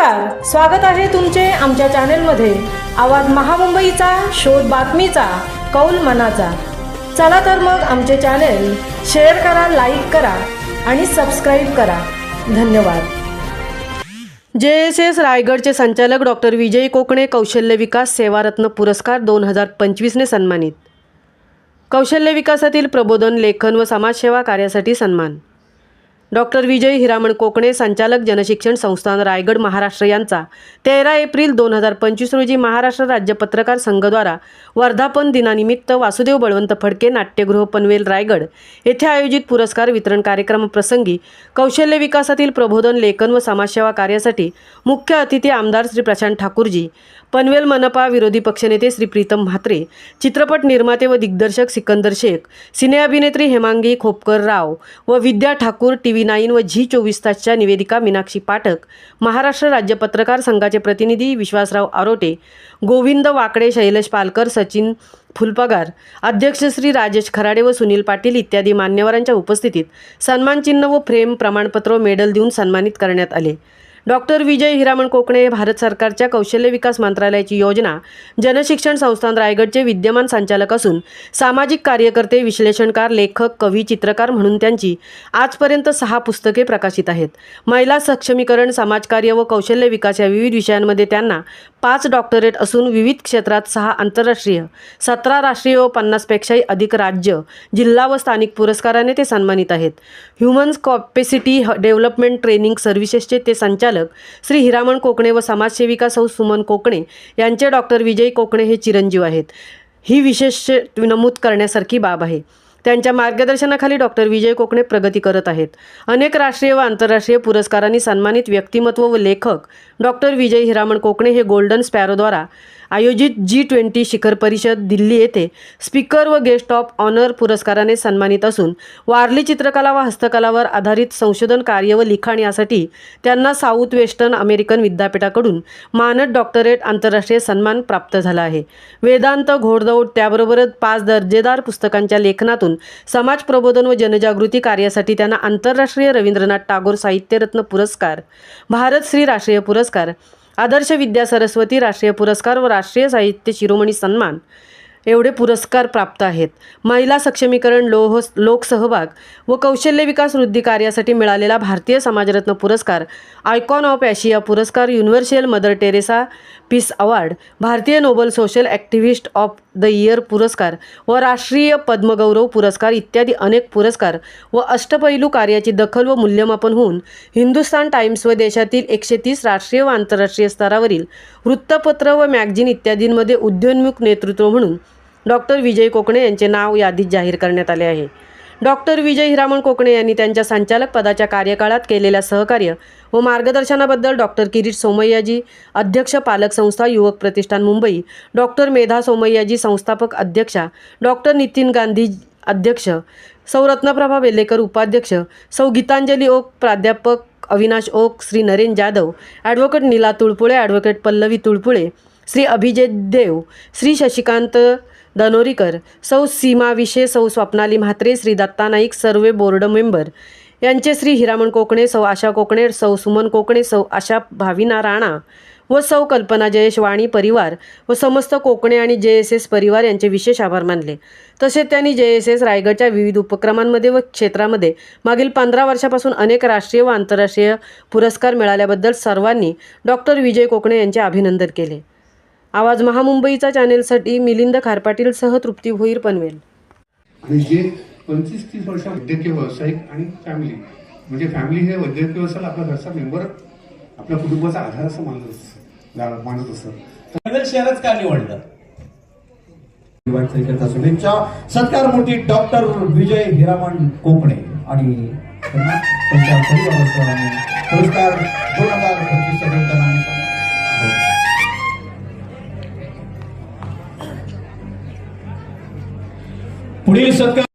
नमस्कार. स्वागत आहे तुमचे आमच्या चॅनेलमध्ये. आवाज महामुंबईचा शोध बातमीचा कौल मनाचा. चला तर मग आमचे चॅनेल शेअर करा लाईक करा आणि सबस्क्राईब करा. धन्यवाद. जे एस एस रायगडचे संचालक डॉक्टर विजय कोकणे कौशल्य विकास सेवारत्न पुरस्कार दोन हजार पंचवीसने सन्मानित. कौशल्य विकासातील प्रबोधन लेखन व समाजसेवा कार्यासाठी सन्मान. डॉक्टर विजय हिरामण कोकणे संचालक जनशिक्षण संस्थान रायगड महाराष्ट्र यांचा. तेरा एप्रिल दोन हजार पंचवीस रोजी महाराष्ट्र राज्य पत्रकार संघद्वारा वर्धापन दिनानिमित्त वासुदेव बळवंत फडके नाट्यगृह पनवेल रायगड येथे आयोजित पुरस्कार वितरण कार्यक्रमाप्रसंगी कौशल्य विकासातील प्रबोधन लेखन व समाजसेवा कार्यासाठी मुख्य अतिथी आमदार श्री प्रशांत ठाकूरजी पनवेल मनपा विरोधी पक्षनेते श्री प्रीतम म्हात्रे चित्रपट निर्माते व दिग्दर्शक सिकंदर शेख सिने अभिनेत्री हेमांगी खोपकर राव व Vidya Thakur T V nine व झी चोवीस तासच्या निवेदिका मीनाक्षी पाठक महाराष्ट्र राज्य पत्रकार संघाचे प्रतिनिधी विश्वासराव आरोटे गोविंद वाकडे शैलेश पालकर सचिन फुलपगार अध्यक्ष श्री राजेश खराडे व सुनील पाटील इत्यादी मान्यवरांच्या उपस्थितीत सन्मानचिन्ह व फ्रेम प्रमाणपत्र मेडल देऊन सन्मानित करण्यात आले. डॉक्टर विजय हिरामण कोकणे भारत सरकारच्या कौशल्य विकास मंत्रालयाची योजना जनशिक्षण संस्थान रायगडचे विद्यमान संचालक असून सामाजिक कार्यकर्ते विश्लेषणकार लेखक कवी चित्रकार म्हणून त्यांची आजपर्यंत सहा पुस्तके प्रकाशित आहेत. महिला सक्षमीकरण समाजकार्य व कौशल्य विकास या विविध विषयांमध्ये त्यांना पाच डॉक्टरेट असून विविध क्षेत्रात सहा आंतरराष्ट्रीय सतरा राष्ट्रीय व पन्नासपेक्षाही अधिक राज्य जिल्हा व स्थानिक पुरस्काराने ते सन्मानित आहेत. ह्युमन्स कॉपॅसिटी डेव्हलपमेंट ट्रेनिंग सर्व्हिसेसचे ते संचालक श्री हिरामण कोकणे व समाजसेविका सौ सुमन कोकणे यांचे डॉक्टर विजय कोकणे हे चिरंजीव आहेत. ही विशेष नमूद करण्यासारखी बाब आहे. त्यांच्या मार्गदर्शनाखाली डॉक्टर विजय कोकणे प्रगती करत आहेत. अनेक राष्ट्रीय व आंतरराष्ट्रीय पुरस्कारांनी सन्मानित व्यक्तिमत्व व लेखक डॉक्टर विजय हिरामण कोकणे हे गोल्डन स्पॅरोद्वारा आयोजित जी ट्वेंटी शिखर परिषद दिल्ली येथे स्पीकर व गेस्ट ऑफ ऑनर पुरस्काराने सन्मानित असून वारली चित्रकला व हस्तकलावर आधारित संशोधन कार्य व लिखाण यासाठी त्यांना साऊथ वेस्टर्न अमेरिकन विद्यापीठाकडून मानद डॉक्टरेट आंतरराष्ट्रीय सन्मान प्राप्त झाला आहे. वेदांत घोडदौड त्याबरोबरच पाच दर्जेदार पुस्तकांच्या लेखनातून समाज प्रबोधन व जनजागृती कार्यासाठी त्यांना आंतरराष्ट्रीय रवींद्रनाथ टागोर साहित्यरत्न पुरस्कार भारत श्री राष्ट्रीय पुरस्कार आदर्श विद्या सरस्वती राष्ट्रीय पुरस्कार व राष्ट्रीय साहित्य शिरोमणी सन्मान. एवढे पुरस्कार प्राप्त आहेत. महिला सक्षमीकरण लोह लोकसहभाग व कौशल्य विकास वृद्धी कार्यासाठी मिळालेला भारतीय समाजरत्न पुरस्कार आयकॉन ऑफ एशिया पुरस्कार universal Mother Teresa peace award भारतीय Nobel social activist of the year पुरस्कार व राष्ट्रीय पद्मगौरव पुरस्कार इत्यादी अनेक पुरस्कार व अष्टपैलू कार्याची दखल व मूल्यमापन होऊन हिंदुस्तान टाइम्स व देशातील एकशे तीस राष्ट्रीय व आंतरराष्ट्रीय स्तरावरील वृत्तपत्र व मॅगझिन इत्यादींमध्ये उद्योन्मुख नेतृत्व म्हणून डॉक्टर विजय कोकणे यांचे नाव यादीत जाहीर करण्यात आले आहे. डॉक्टर विजय हिरामण कोकणे यांनी त्यांच्या संचालक पदाच्या कार्यकाळात केलेल्या सहकार्य व मार्गदर्शनाबद्दल डॉक्टर किरीट सोमय्याजी अध्यक्ष पालक संस्था युवक प्रतिष्ठान मुंबई डॉक्टर मेधा सोमय्याजी संस्थापक अध्यक्षा डॉक्टर नितीन गांधी अध्यक्ष सौ रत्नप्रभा वेल्लेकर उपाध्यक्ष सौ गीतांजली ओक प्राध्यापक अविनाश ओक श्री नरेन जाधव ॲडव्होकेट नीला तुळपुळे ॲडव्होकेट पल्लवी तुळपुळे श्री अभिजित देव श्री शशिकांत दनोरीकर सौ सीमा विशे सौ स्वप्नाली म्हात्रे श्री दत्ता नाईक सर्वे बोर्ड मेंबर. यांचे श्री हिरामण कोकणे सौ आशा कोकणे सौ सुमन कोकणे सौ आशा भाविना राणा व सौ कल्पना जयेश वाणी परिवार व समस्त कोकणे आणि जे एस एस परिवार यांचे विशेष आभार मानले. तसेच त्यांनी जे एस एस रायगडच्या विविध उपक्रमांमध्ये व क्षेत्रामध्ये मागील पंधरा वर्षापासून अनेक राष्ट्रीय व आंतरराष्ट्रीय पुरस्कार मिळाल्याबद्दल सर्वांनी डॉक्टर विजय कोकणे यांचे अभिनंदन केले. आवाज महामुंबईचा चॅनेलसाठी मिलिंद खारपाटीलसह तृप्ती भोईर पनवेल. आणि जे पंचवीस तीस वर्ष वैद्यकीय व्यावसायिक आणि फॅमिली म्हणजे फॅमिली हे वैद्यकीय व्यवसायाला आपला घरचा मेंबर आपल्या कुटुंबाचा आधार असं मानत मानत असतं. पनवेल शहरच का निवडलं? वाटचालीकरता शुभेच्छा. सत्कार मूर्ती डॉक्टर विजय हिरामण कोकणे आणि त्यांच्या परिवारासह आम्ही पुरस्कार दोन हजार पंचवीस पुढील सत्कार